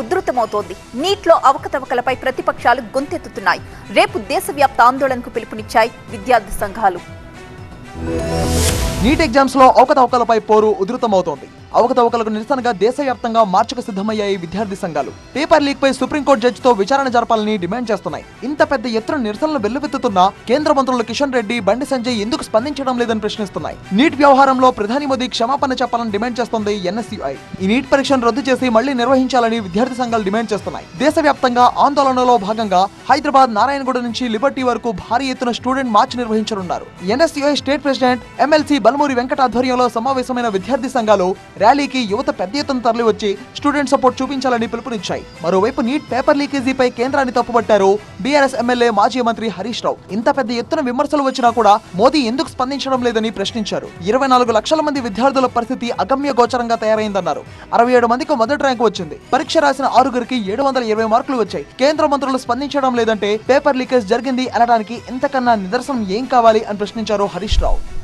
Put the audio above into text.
ఉధృతమవుతోంది. నీట్లో అవకతవకలపై ప్రతిపక్షాలు గొంతెత్తుతున్నాయి. రేపు దేశవ్యాప్త ఆందోళనకు పిలుపునిచ్చాయి విద్యార్థి సంఘాలు. నీట్ ఎగ్జామ్స్లో అవకతవకలపై పోరు ఉధృతమవుతోంది. అవకతవకలకు నిరసనగా దేశవ్యాప్తంగా మార్చకు సిద్ధమయ్యాయి విద్యార్థి సంఘాలు. పేపర్ లీక్ పై సుప్రీంకోర్టు జడ్జితో విచారణ జరపాలని డిమాండ్ చేస్తున్నాయి. ఇంత పెద్ద ఎత్తున నిరసనలు వెల్లువెత్తుతున్న కేంద్ర మంత్రులు కిషన్ రెడ్డి బండి సంజయ్ ఎందుకు స్పందించడం లేదని ప్రశ్నిస్తున్నాయి. నీట్ వ్యవహారంలో ప్రధాని మోదీ క్షమాపణ చెప్పాలని డిమాండ్ చేస్తోంది ఎన్ఎస్యుఐ. ఈ నీట్ పరీక్షను రద్దు చేసి మళ్ళీ నిర్వహించాలని విద్యార్థి సంఘాలు డిమాండ్ చేస్తున్నాయి. దేశవ్యాప్తంగా ఆందోళనలో భాగంగా హైదరాబాద్ నారాయణగూడ నుంచి లిబర్టీ వరకు భారీ ఎత్తున స్టూడెంట్ మార్చ్ నిర్వహించనున్నారు. NSUI state president MLC Balmoori Venkata ఆధ్వర్యంలో సమావేశమైన విద్యార్థి సంఘాలు ర్యాలీకి యువత పెద్ద ఎత్తున తరలివచ్చి స్టూడెంట్ సపోర్ట్ చూపించాలని పిలుపునిచ్చాయి. మరోవైపు నీట్ పేపర్ లీకేజీపై కేంద్రాన్ని తప్పుపట్టారు బీఆర్ఎస్ ఎమ్మెల్యే మాజీ మంత్రి హరీష్ రావు. ఇంత పెద్ద ఎత్తున విమర్శలు వచ్చినా కూడా మోదీ ఎందుకు స్పందించడం లేదని ప్రశ్నించారు. ఇరవై నాలుగు లక్షల మంది విద్యార్థుల పరిస్థితి అగమ్య గోచరంగా తయారైందన్నారు. అరవై ఏడు మందికి మొదటి ర్యాంకు వచ్చింది. పరీక్ష రాసిన ఆరుగురికి ఏడు వందల ఇరవై మార్కులు వచ్చాయి. కేంద్ర మంత్రులు స్పందించడం లేదంటే పేపర్ లీకేజ్ జరిగింది అనడానికి ఇంతకన్నా నిదర్శనం ఏం కావాలి అని ప్రశ్నించారు హరీష్ రావు.